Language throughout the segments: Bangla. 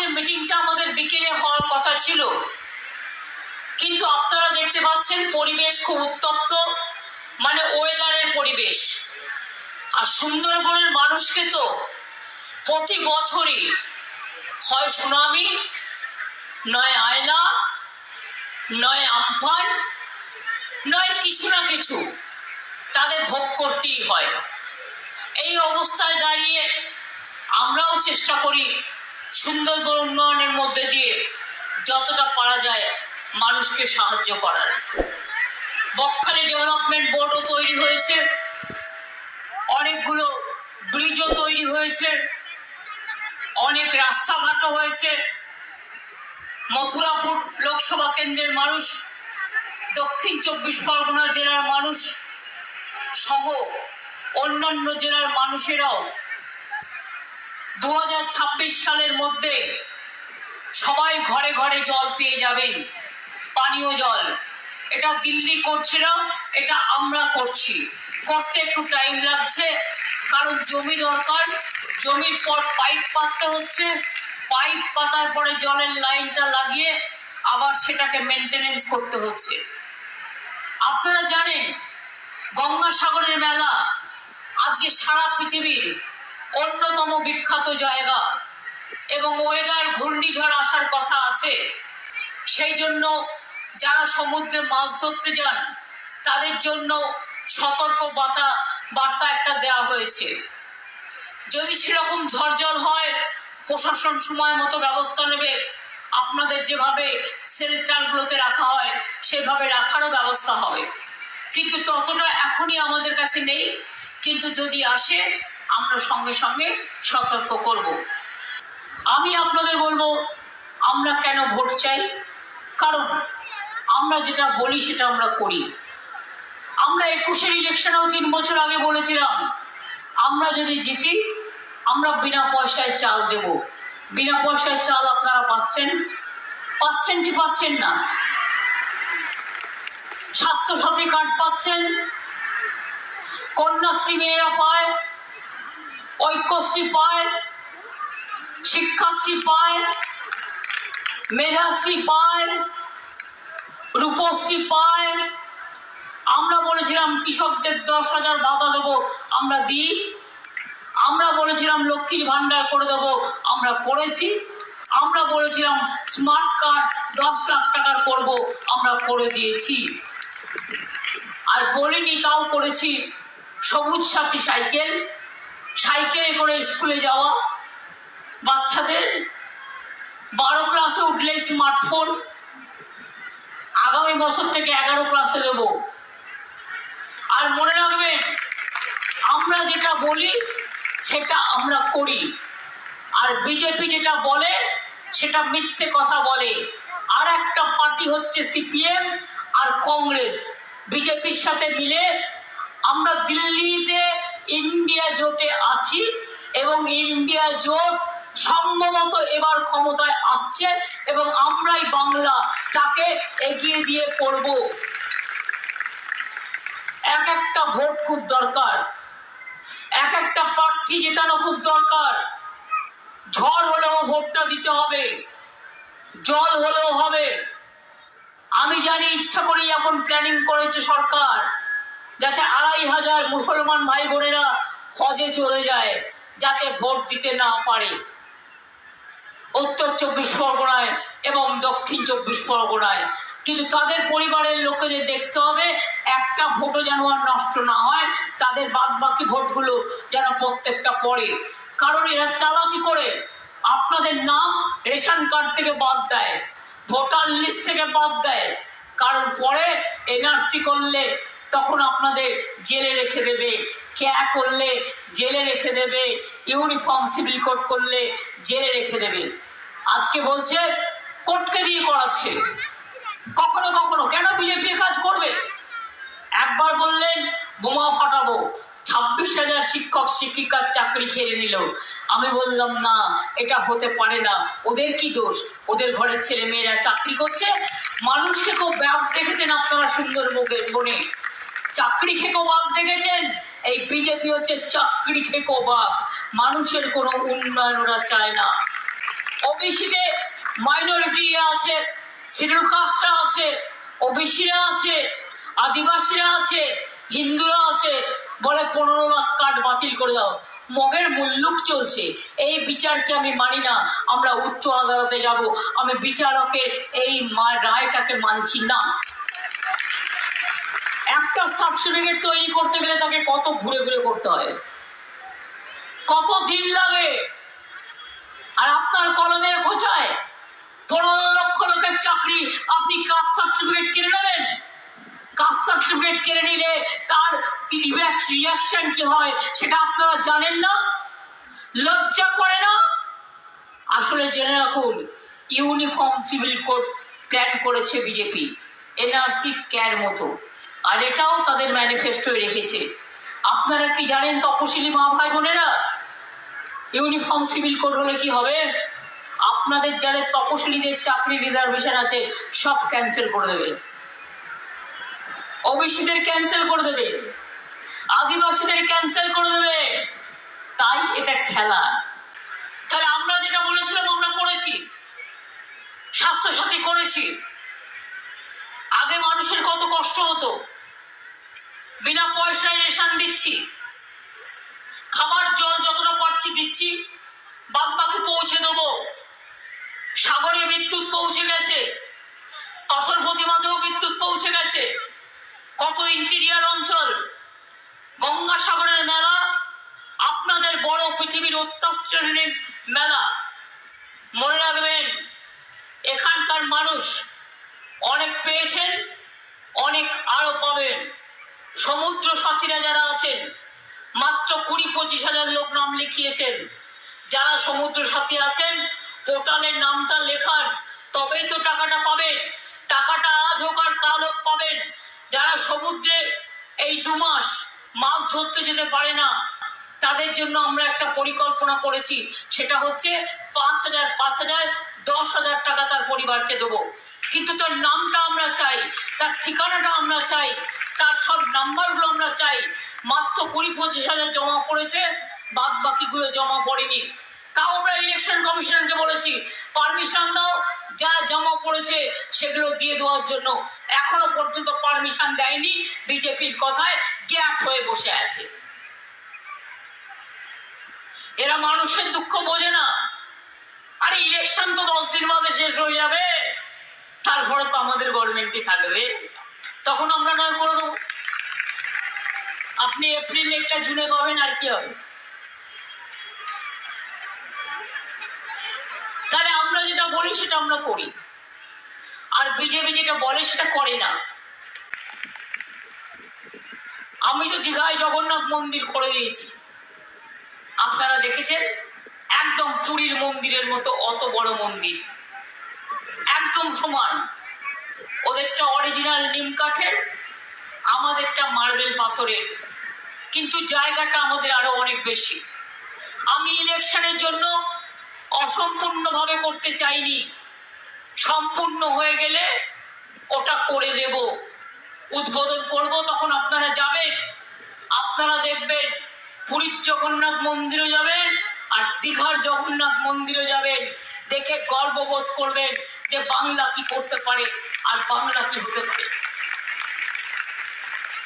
আজকে মিটিংটা আমাদের বিকেলে হওয়ার কথা ছিল। কিন্তু আপনারা দেখতে পাচ্ছেন, পরিবেশ খুব উত্তপ্ত মানে ওয়েদারের পরিবেশ। আর সুন্দরবনের মানুষকে তো প্রতি বছরই হয় সুনামি, নয় আয়না, নয় আমফান, নয় কিছু না কিছু তাদের ভোগ করতেই হয়। এই অবস্থায় দাঁড়িয়ে আমরাও চেষ্টা করি সুন্দরবন উন্নয়নের মধ্যে দিয়ে যতটা পারা যায় মানুষকে সাহায্য করার। বকখালি ডেভেলপমেন্ট বোর্ডও তৈরি হয়েছে। অনেকগুলো ব্রিজও তৈরি হয়েছে। অনেক রাস্তাঘাটও হয়েছে। মথুরাপুর লোকসভা কেন্দ্রের মানুষ, দক্ষিণ চব্বিশ পরগনা জেলার মানুষ, সহ অন্যান্য জেলার মানুষেরাও দু হাজার ছাব্বিশ সালের মধ্যে সবাই ঘরে ঘরে জল পেয়ে যাবেন। পানীয় জল। এটা দিল্লি করছে না, এটা আমরা করছি। করতে একটু টাইম লাগছে, কারণ জমি দরকার। জমির পর পাইপ পাততে হচ্ছে। পাইপ পাতার পরে জলের লাইনটা লাগিয়ে আবার সেটাকে মেনটেনেন্স করতে হচ্ছে। আপনারা জানেন, গঙ্গাসাগরের মেলা আজকে সারা পৃথিবীর অন্যতম বিখ্যাত জায়গা। এবং ওয়েদার ঘূর্ণিঝড় আসার কথা আছে। সেই জন্য যারা সমুদ্রে মাছ ধরতে যান, তাদের জন্য সতর্ক বার্তা বার্তা একটা দেওয়া হয়েছে। যদি সেরকম ঝড়জল হয়, প্রশাসন সময় মতো ব্যবস্থা নেবে। আপনাদের যেভাবে শেল্টারগুলোতে রাখা হয়, সেভাবে রাখারও ব্যবস্থা হবে। কিন্তু ততটা এখনই আমাদের কাছে নেই। কিন্তু যদি আসে আমরা সঙ্গে সঙ্গে সতর্ক করব। আমি আপনাদের বলব, আমরা কেন ভোট চাই? কারণ আমরা যেটা বলি সেটা আমরা করি। আমরা একুশের ইলেকশনেও তিন বছর আগে বলেছিলাম, আমরা যদি জিতি, আমরা বিনা পয়সায় চাল দেব। বিনা পয়সায় চাল আপনারা পাচ্ছেন? পাচ্ছেন কি পাচ্ছেন না? স্বাস্থ্য সাথী কার্ড পাচ্ছেন? কন্যাশ্রী মেয়েরা পায়? ঐক্যশ্রী পায়, শিক্ষাশ্রী পায়, মেধাশ্রী পায়, রূপশ্রী পায়। আমরা বলেছিলাম কৃষকদের দশ হাজার বাধা দেবো, আমরা দিই। আমরা বলেছিলাম লক্ষ্মীর ভান্ডার করে দেবো, আমরা করেছি। আমরা বলেছিলাম স্মার্ট কার্ড দশ লাখ টাকার করব, আমরা করে দিয়েছি। আর বলিনি তাও করেছি, সবুজ সাথী সাইকেল। সাইকেলে করে স্কুলে যাওয়া, বাচ্চাদের বারো ক্লাসে উঠলে স্মার্টফোন আগামী বছর থেকে এগারো ক্লাসে দেবো। আর মনে রাখবেন আমরা যেটা বলি, সেটা আমরা করি। আর বিজেপি যেটা বলে, সেটা মিথ্যে কথা বলে। আর একটা পার্টি হচ্ছে সিপিএম আর কংগ্রেস। বিজেপির সাথে মিলে আমরা দিল্লিতে ইন্ডিয়া জোটে আছি এবং ইন্ডিয়া জোট সম্ভবত এবার ক্ষমতায় আসছে এবং আমরাই বাংলা তাকে এগিয়ে দিয়ে করব। এক একটা ভোট খুব দরকার। এক একটা প্রার্থী জেতানো খুব দরকার। ঝড় হলেও ভোটটা দিতে হবে। জল হলেও হবে। আমি জানি ইচ্ছা করেই এখন প্ল্যানিং করেছে সরকার। যাতে আড়াই হাজার মুসলমান ভাই বোনেরা হজে চলে যায়, যাতে ভোট দিতে না পারে। উত্তর চব্বিশ পরগনায় এবং দক্ষিণ চব্বিশ পরগনায়। কিন্তু তাদের পরিবারের লোকেদের দেখতে হবে, একটা ভোটও যেন আর নষ্ট না হয়, তাদের বাদ বাকি ভোটগুলো যেন প্রত্যেকটা পড়ে। কারণ এরা চালাকি করে, আপনাদের নাম রেশন কার্ড থেকে বাদ দেয়, ভোটার লিস্ট থেকে বাদ দেয়। কারণ পরে এনআরসি করলে তখন আপনাদের জেলে রেখে দেবে। ক্যা করলে? জেলে রেখে দেবে। ইউনিফর্ম সিভিল কোড করলে জেলে রেখে দেবে। আজকে বলছে, কোর্টকে দিয়ে করাচ্ছে। কখনো কখনো। কেন বিজেপি কাজ করবে? একবার বললেন, বোমা ফাটাবো। ছাব্বিশ হাজার শিক্ষক, শিক্ষিকার চাকরি খেয়ে নিল। আমি বললাম, না, এটা হতে পারে না। ওদের কি দোষ? ওদের ঘরের ছেলে মেয়েরা চাকরি করছে। মানুষকে খুব ব্যাগ দেখেছেন আপনারা সুন্দর মুখের বনে। চাকরি খেকো বাঘ দেখেছেন? এই বিজেপি হচ্ছে চাকরি খেকো বাঘ মানুষের কোনো উন্নয়ন ওরা চায় না। ওবিসিতে মাইনরিটি আছে শিডিউল কাস্টরা আছে, ওবিসিরা আছে, আদিবাসীরা আছে, হিন্দুরা আছে, বলে পনেরো লাখ কার্ড বাতিল করে দাও। মগের মুল্লুক চলছে। এই বিচারকে আমি মানি না। আমরা উচ্চ আদালতে যাব। আমি বিচারকের এই রায়টাকে মানছি না। একটা সার্টিফিকেট তৈরি করতে গেলে তাকে কত ঘুরে ঘুরে করতে হয়? কত দিন লাগে? আর আপনার কলমের খোঁচায় পনেরো লক্ষ লোকের চাকরি, আপনি কাস্ট সার্টিফিকেট কিনে নেবেন? কাস্ট সার্টিফিকেট কিনে নিলে তার রিয়াকশন কি হয় সেটা আপনারা জানেন না? লজ্জা করে না? আসলে জেনে রাখুন ইউনিফর্ম সিভিল কোড প্ল্যান করেছে বিজেপি এনআরসি ক্যার মতো। আর এটাও তাদের ম্যানিফেস্টোয় রেখেছে। আপনারা কি জানেন তপশিলি মা ভাই বোনেরা ইউনিফর্ম সিভিল কোড হলে কি হবে? আপনাদের যাদের তপশিলিদের চাকরি রিজার্ভেশন আছে, সব ক্যান্সেল করে দেবে। ওবিসিদের ক্যান্সেল করে দেবে। আদিবাসীদের ক্যান্সেল করে দেবে। তাই এটা খেলা। তাহলে আমরা যেটা বলেছিলাম, আমরা করেছি। স্বাস্থ্যসাথী করেছি। আগে মানুষের কত কষ্ট হতো? বিনা পয়সায় রেশন দিচ্ছি। খাবার জল যতটা পারছি দিচ্ছি বাদ বাকি পৌঁছে দেবো। সাগরে বিদ্যুৎ পৌঁছে গেছে। পাথর প্রতিমাতেও বিদ্যুৎ পৌঁছে গেছে। কত ইন্টিরিয়ার অঞ্চল। গঙ্গাসাগরের মেলা, আপনাদের বড় পৃথিবীর অত্যাশ্চর্যের মেলা। মনে রাখবেন, এখানকার মানুষ অনেক পেয়েছেন, অনেক আরও পাবেন। সমুদ্র সাথীরা যারা আছেন, মাত্র কুড়ি পঁচিশ হাজার লোক নাম লিখিয়েছেন। যারা সমুদ্র সাথী আছেন পোর্টালের নামটা লেখান, তবেই তো টাকাটা পাবেন। টাকাটা আজ হোক আর কাল হোক পাবেন। যারা সমুদ্রে এই দু মাস মাছ ধরতে যেতে পারে না, তাদের জন্য আমরা একটা পরিকল্পনা করেছি। সেটা হচ্ছে পাঁচ হাজার পাঁচ হাজার, দশ হাজার টাকা তার পরিবারকে দেবো। কিন্তু তার নামটা আমরা চাই, তার ঠিকানাটা আমরা চাই, তার সব নাম্বারগুলো আমরা চাই। মাত্র কুড়ি পঁচিশ হাজার জমা পড়েছে বাদ বাকিগুলো জমা পড়েনি। তাও আমরা ইলেকশন কমিশনকে বলেছি পারমিশন দাও, যা জমা পড়েছে সেগুলো দিয়ে দেওয়ার জন্য। এখনও পর্যন্ত পারমিশন দেয়নি, বিজেপির কথায় গ্যাপ হয়ে বসে আছে। এরা মানুষের দুঃখ বোঝে না। আরে ইলেকশন তো দশ দিন বাদে শেষ হয়ে যাবে। তারপরে তো আমাদের গভর্নমেন্টই থাকবে। তখন আমরা নয় করে দেবো আপনি এপ্রিল একটা জুনে পাবেন, আর কি হবে? তাহলে আমরা যেটা বলি, সেটা আমরা করি। আর বিজেপি যেটা বলে, সেটা করে না। আমি তো দীঘায় জগন্নাথ মন্দির করে দিয়েছি। আপনারা দেখেছেন? একদম পুরীর মন্দিরের মতো অত বড় মন্দির। একদম সমান। ওদেরটা অরিজিনাল নিম কাঠের, আমাদেরটা মার্বেল পাথরের। কিন্তু জায়গাটা আমাদের আরও অনেক বেশি। আমি ইলেকশনের জন্য অসম্পূর্ণভাবে করতে চাইনি। সম্পূর্ণ হয়ে গেলে ওটা করে দেব। উদ্বোধন করব, তখন আপনারা যাবেন। আপনারা দেখবেন পুরীর জগন্নাথ মন্দিরে যাবেন। আর দীঘার জগন্নাথ মন্দিরে যাবেন, দেখে গর্ববোধ করবেন যে বাংলা কি করতে পারে আর বাংলা কি হতে পারে।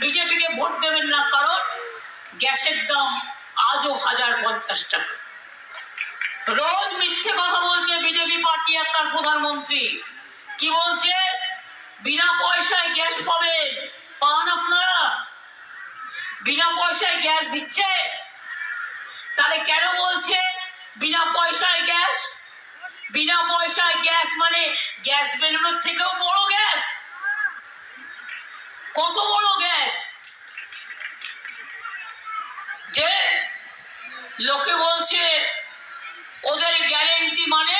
বিজেপিকে ভোট দেবেন না কারণ গ্যাসের দাম আজও হাজার পঞ্চাশ টাকা। রোজ মিথ্যে কথা বলছে বিজেপি পার্টি আর তার প্রধানমন্ত্রী। কি বলছে? বিনা পয়সায় গ্যাস পাবেন। পান আপনারা? বিনা পয়সায় গ্যাস দিচ্ছে? তাহলে কেন বলছে? বিনা পয়সায় গ্যাস? বিনা পয়সায় গ্যাস মানে গ্যাস বেলুনের থেকেও বড় গ্যাস? কত বড় গ্যাস? যে লোকে বলছে, ওদের গ্যারেন্টি মানে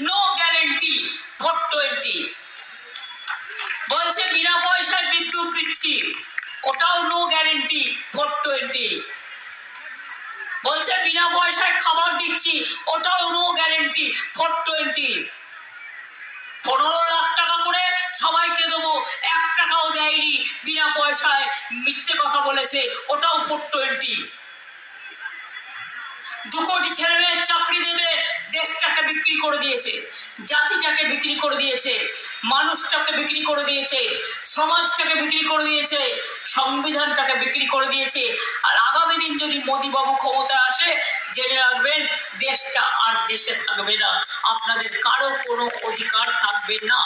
নো গ্যারেন্টি ফোর টোয়েন্টি। বলছে, বিনা পয়সায় বিদ্যুৎ দিচ্ছি ওটাও নো গ্যারেন্টি ফোর টোয়েন্টি। বলছে, বিনা পয়সায় খাবার দিচ্ছি, ওটাও নো গ্যারেন্টি ফোর টোয়েন্টি পনেরো লাখ টাকা করে সবাইকে দেবো, এক টাকাও দেয়নি, বিনা পয়সায় মিথ্যে কথা বলেছে, ওটাও ফোর টোয়েন্টি দু কোটি ছেলে মেয়ের চাকরি দেবে, দেশটাকে বিক্রি করে দিয়েছে, জাতিটাকে বিক্রি করে দিয়েছে, মানুষটাকে বিক্রি করে দিয়েছে, সমাজটাকে বিক্রি করে দিয়েছে, সংবিধানটাকে বিক্রি করে দিয়েছে। আর আগামী দিন যদি মোদীবাবু ক্ষমতায় আসে, জেনে রাখবেন, দেশটা আর দেশে থাকবে না। আপনাদের কারও কোনো অধিকার থাকবে না।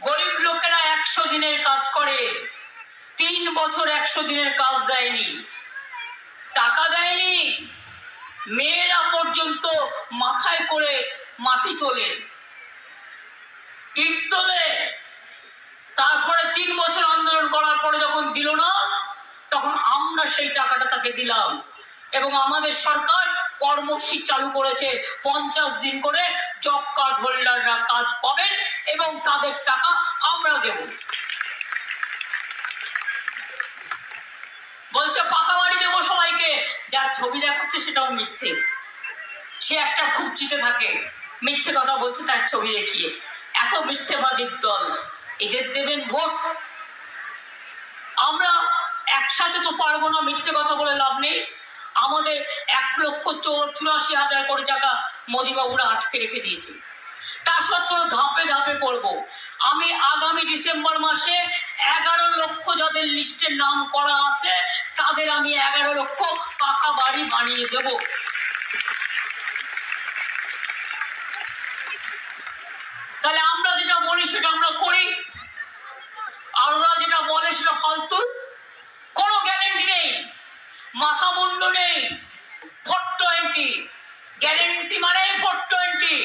গরিব লোকেরা একশো দিনের কাজ করে, তিন বছর একশো দিনের কাজ দেয়নি। টাকা দেয়নি। মেয়েরা পর্যন্ত মাথায় করে মাটি তোলে। ইট তোলে। তারপরে তিন বছর আন্দোলন করার পরে যখন দিল না, তখন আমরা সেই টাকাটা তাকে দিলাম। এবং আমাদের সরকার কর্মসূচি চালু করেছে পঞ্চাশ দিন করে। জব কার্ড হোল্ডাররা কাজ পাবেন এবং তাদের টাকা আমরা দেব বলছে পাকা বাড়ি দেবো সবাইকে যার ছবি দেখাচ্ছে সেটাও মিথ্যে। সে একটা খুঁজতে থাকে, মিথ্যে কথা বলছে তার ছবি দেখিয়ে। এত মিথ্যেবাদীর দল, এদের দেবেন ভোট। আমরা একসাথে তো পারব না মিথ্যে কথা বলে লাভ নেই। আমাদের এক লক্ষ চুরাশি হাজার কোটি টাকা মোদীবাবুরা আটকে রেখে দিয়েছে। তা সত্ত্বেও ধাপে ধাপে করব। আমি আগামী ডিসেম্বর মাসে এগারো লক্ষ যাদের লিস্টের নাম করা আছে, তাদের আমি এগারো লক্ষ পাকা বাড়ি বানিয়ে দেবো। তাহলে আমরা যেটা বলি সেটা আমরা করি। আর ওরা যেটা বলে সেটা ফালতু। কোনো গ্যারেন্টি নেই। মাথা মুন্ড নেই। ফোর টোয়েন্টি গ্যারেন্টি মানে ফোর টোয়েন্টি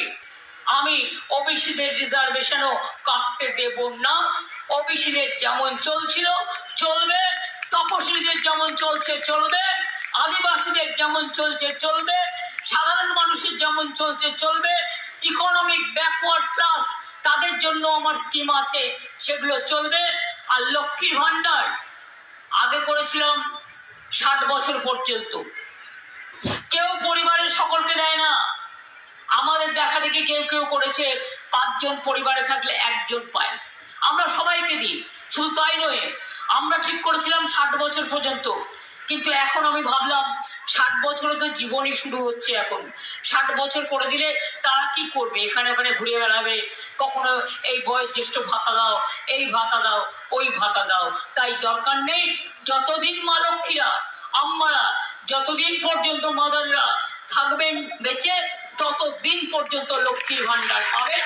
আমি ওবিসিদের রিজার্ভেশনও কাটতে দেব না। ওবিসিদের যেমন চলছিল, চলবে। তপশিলীদের যেমন চলছে, চলবে। আদিবাসীদের যেমন চলছে, চলবে। সাধারণ মানুষের যেমন চলছে, চলবে। ইকোনমিক ব্যাকওয়ার্ড ক্লাস তাদের জন্য আমার স্কিম আছে, সেগুলো চলবে। আর লক্ষ্মীর ভান্ডার আগে করেছিলাম ষাট বছর পর্যন্ত। কেউ পরিবারের সকলকে দেয় না। আমাদের দেখা দেখি কেউ কেউ করেছে পাঁচজন পরিবারে থাকলে একজন পায় আমরা সবাইকে দিই, শুধু তাই নয়, আমরা ঠিক করেছিলাম ষাট বছর পর্যন্ত। কিন্তু এখন আমি ভাবলাম, ষাট বছরে তো জীবনই শুরু হচ্ছে এখন। ষাট বছর করে দিলে তারা কি করবে? এখানে ওখানে ঘুরে বেড়াবে, কখনো এই বয়োজ্যেষ্ঠ ভাতা দাও, এই ভাতা দাও, ওই ভাতা দাও। তাই দরকার নেই, যতদিন মা লক্ষ্মীরা, আম্মারা, যতদিন পর্যন্ত মাদাররা থাকবেন বেঁচে ততদিন পর্যন্ত লক্ষ্মীর ভান্ডার পাবে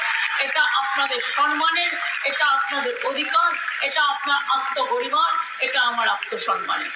এটা আপনাদের সম্মানের, এটা আপনাদের অধিকার, এটা আপনার আত্মগরিমার এটা আমার আত্মসম্মানের।